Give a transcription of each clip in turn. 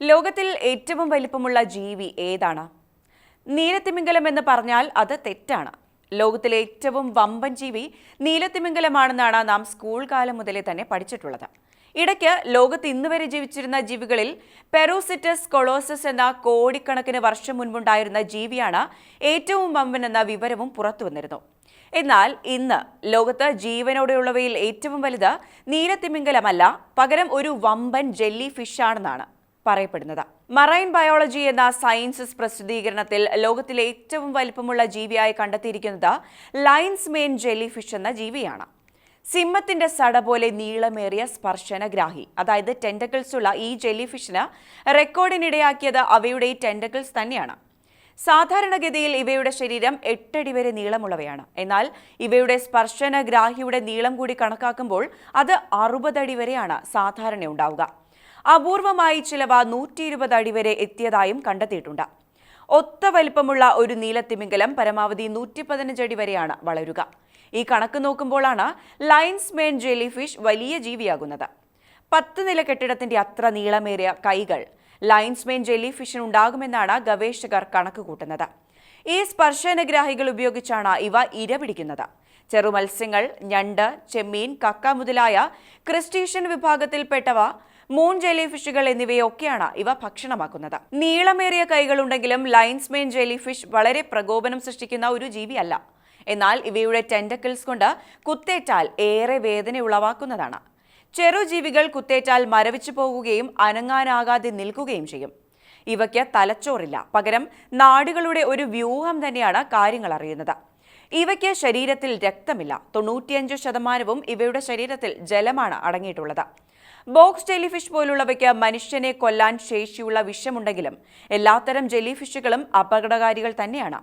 ലോകത്തിൽ ഏറ്റവും വലിപ്പമുള്ള ജീവി ഏതാണ്? നീലത്തിമിംഗലം എന്ന് പറഞ്ഞാൽ അത് തെറ്റാണ്. ലോകത്തിലെ ഏറ്റവും വമ്പൻ ജീവി നീലത്തിമിംഗലമാണെന്നാണ് നാം സ്കൂൾ കാലം മുതലേ തന്നെ പഠിച്ചിട്ടുള്ളത്. ഇടയ്ക്ക് ലോകത്ത് ഇന്ന് വരെ ജീവിച്ചിരുന്ന ജീവികളിൽ പെറോസിറ്റസ് കൊളോസസ് എന്ന കോടിക്കണക്കിന് വർഷം മുൻപുണ്ടായിരുന്ന ജീവിയാണ് ഏറ്റവും വമ്പൻ എന്ന വിവരവും പുറത്തുവന്നിരുന്നു എന്നാൽ ഇന്ന് ലോകത്ത് ജീവനോടെയുള്ളവയിൽ ഏറ്റവും വലുത് നീലത്തിമിംഗലമല്ല പകരം ഒരു വമ്പൻ ജെല്ലി ഫിഷാണെന്നാണ് പറയപ്പെടുന്നത്. മറൈൻ ബയോളജി എന്ന സയൻസസ് പ്രസിദ്ധീകരണത്തിൽ ലോകത്തിലെ ഏറ്റവും വലിപ്പമുള്ള ജീവിയായി കണ്ടെത്തിയിരിക്കുന്നത് ലൈൻസ് മെയിൻ ജെല്ലി ഫിഷ് എന്ന ജീവിയാണ്. സിംഹത്തിന്റെ സട പോലെ നീളമേറിയ സ്പർശനഗ്രാഹി അതായത് ടെൻഡക്കിൾസ് ഉള്ള ഈ ജെല്ലി ഫിഷിന് റെക്കോർഡിനിടയാക്കിയത് അവയുടെ ഈ ടെൻഡക്കിൾസ് തന്നെയാണ്. സാധാരണഗതിയിൽ ഇവയുടെ ശരീരം എട്ടടി വരെ നീളമുള്ളവയാണ്. എന്നാൽ ഇവയുടെ സ്പർശനഗ്രാഹിയുടെ നീളം കൂടി കണക്കാക്കുമ്പോൾ അത് അറുപതടി വരെയാണ് സാധാരണ ഉണ്ടാവുക. അപൂർവമായി ചിലവ നൂറ്റി ഇരുപത് അടി വരെ എത്തിയതായും കണ്ടെത്തിയിട്ടുണ്ട്. ഒത്ത വലിപ്പമുള്ള ഒരു നീലത്തിമിംഗലം പരമാവധി നൂറ്റി പതിനഞ്ച് അടി വരെയാണ് വളരുക. ഈ കണക്ക് നോക്കുമ്പോഴാണ് ലയൻസ് മെയിൻ ജെല്ലി ഫിഷ് വലിയ ജീവിയാകുന്നത്. പത്ത് നില കെട്ടിടത്തിന്റെ അത്ര നീളമേറിയ കൈകൾ ലയൻസ് മെയിൻ ജെല്ലി ഫിഷിനുണ്ടാകുമെന്നാണ് ഗവേഷകർ കണക്ക് കൂട്ടുന്നത്. ഈ സ്പർശനഗ്രാഹികൾ ഉപയോഗിച്ചാണ് ഇവ ഇര പിടിക്കുന്നത്. ചെറുമത്സ്യങ്ങൾ ഞണ്ട് ചെമ്മീൻ കക്ക മുതലായ ക്രിസ്റ്റീഷ്യൻ വിഭാഗത്തിൽപ്പെട്ടവ മൂൺ ജെലി ഫിഷുകൾ എന്നിവയൊക്കെയാണ് ഇവ ഭക്ഷണമാക്കുന്നത്. നീളമേറിയ കൈകളുണ്ടെങ്കിലും ലൈൻസ് മെയിൻ ജെലി ഫിഷ് വളരെ പ്രകോപനം സൃഷ്ടിക്കുന്ന ഒരു ജീവിയല്ല. എന്നാൽ ഇവയുടെ ടെൻഡക്കിൾസ് കൊണ്ട് കുത്തേറ്റാൽ ഏറെ വേദന ഉളവാക്കുന്നതാണ്. ചെറുജീവികൾ കുത്തേറ്റാൽ മരവിച്ചു പോകുകയും അനങ്ങാനാകാതെ നിൽക്കുകയും ചെയ്യും. ഇവയ്ക്ക് തലച്ചോറില്ല. പകരം നാടുകളുടെ ഒരു വ്യൂഹം തന്നെയാണ് കാര്യങ്ങൾ അറിയുന്നത്. ഇവയ്ക്ക് ശരീരത്തിൽ രക്തമില്ല. തൊണ്ണൂറ്റിയഞ്ച് ശതമാനവും ഇവയുടെ ശരീരത്തിൽ ജലമാണ് അടങ്ങിയിട്ടുള്ളത്. ബോക്സ് ജെല്ലിഫിഷ് പോലുള്ളവയ്ക്ക് മനുഷ്യനെ കൊല്ലാൻ ശേഷിയുള്ള വിഷമുണ്ടെങ്കിലും എല്ലാത്തരം ജെല്ലിഫിഷുകളും അപകടകാരികൾ തന്നെയാണ്.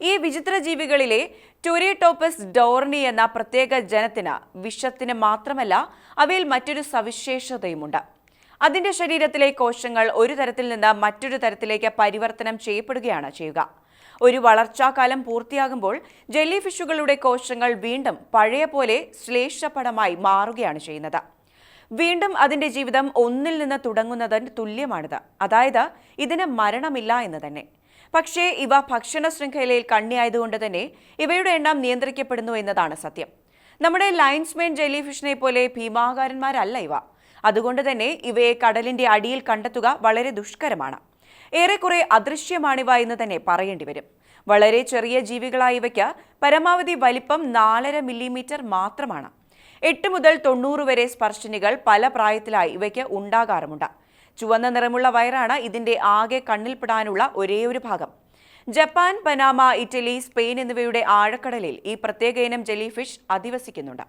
ഈ വിചിത്ര ജീവികളിലെ ടൊറിയടോപ്പസ് ഡോർണി എന്ന പ്രത്യേക ജനത്തിന് വിഷത്തിന് മാത്രമല്ല അവയിൽ മറ്റൊരു സവിശേഷതയുമുണ്ട്. അതിന്റെ ശരീരത്തിലെ കോശങ്ങൾ ഒരു തരത്തിൽ നിന്ന് മറ്റൊരു തരത്തിലേക്ക് പരിവർത്തനം ചെയ്യപ്പെടുകയാണ് ചെയ്യുക. ഒരു വളർച്ചാകാലം പൂർത്തിയാകുമ്പോൾ ജെല്ലി ഫിഷുകളുടെ കോശങ്ങൾ വീണ്ടും പഴയ പോലെ ശ്ലേഷപടമായി മാറുകയാണ് ചെയ്യുന്നത്. വീണ്ടും അതിന്റെ ജീവിതം ഒന്നിൽ നിന്ന് തുടങ്ങുന്നതിന് തുല്യമാണിത്. അതായത് ഇതിന് മരണമില്ല എന്ന് തന്നെ. പക്ഷേ ഇവ ഭക്ഷണ ശൃംഖലയിൽ കണ്ണിയായതുകൊണ്ട് തന്നെ ഇവയുടെ എണ്ണം നിയന്ത്രിക്കപ്പെടുന്നു എന്നതാണ് സത്യം. നമ്മുടെ ലൈൻസ്മെയിൻ ജെല്ലി ഫിഷിനെ പോലെ ഭീമാകാരന്മാരല്ല ഇവ. അതുകൊണ്ട് തന്നെ ഇവയെ കടലിന്റെ അടിയിൽ കണ്ടെത്തുക വളരെ ദുഷ്കരമാണ്. ഏറെക്കുറെ അദൃശ്യമാണിവ എന്ന് തന്നെ പറയേണ്ടി വരും. വളരെ ചെറിയ ജീവികളായ ഇവയ്ക്ക് പരമാവധി വലിപ്പം നാലര മില്ലിമീറ്റർ മാത്രമാണ്. എട്ട് മുതൽ തൊണ്ണൂറ് വരെ സ്പർശനികൾ പല പ്രായത്തിലായി ഇവയ്ക്ക് ഉണ്ടാകാറുമുണ്ട്. ചുവന്ന നിറമുള്ള വയറാണ് ഇതിന്റെ ആകെ കണ്ണിൽപ്പെടാനുള്ള ഒരേയൊരു ഭാഗം. ജപ്പാൻ പനാമ ഇറ്റലി സ്പെയിൻ എന്നിവയുടെ ആഴക്കടലിൽ ഈ പ്രത്യേക ഇനം ജെല്ലി ഫിഷ് അധിവസിക്കുന്നുണ്ട്.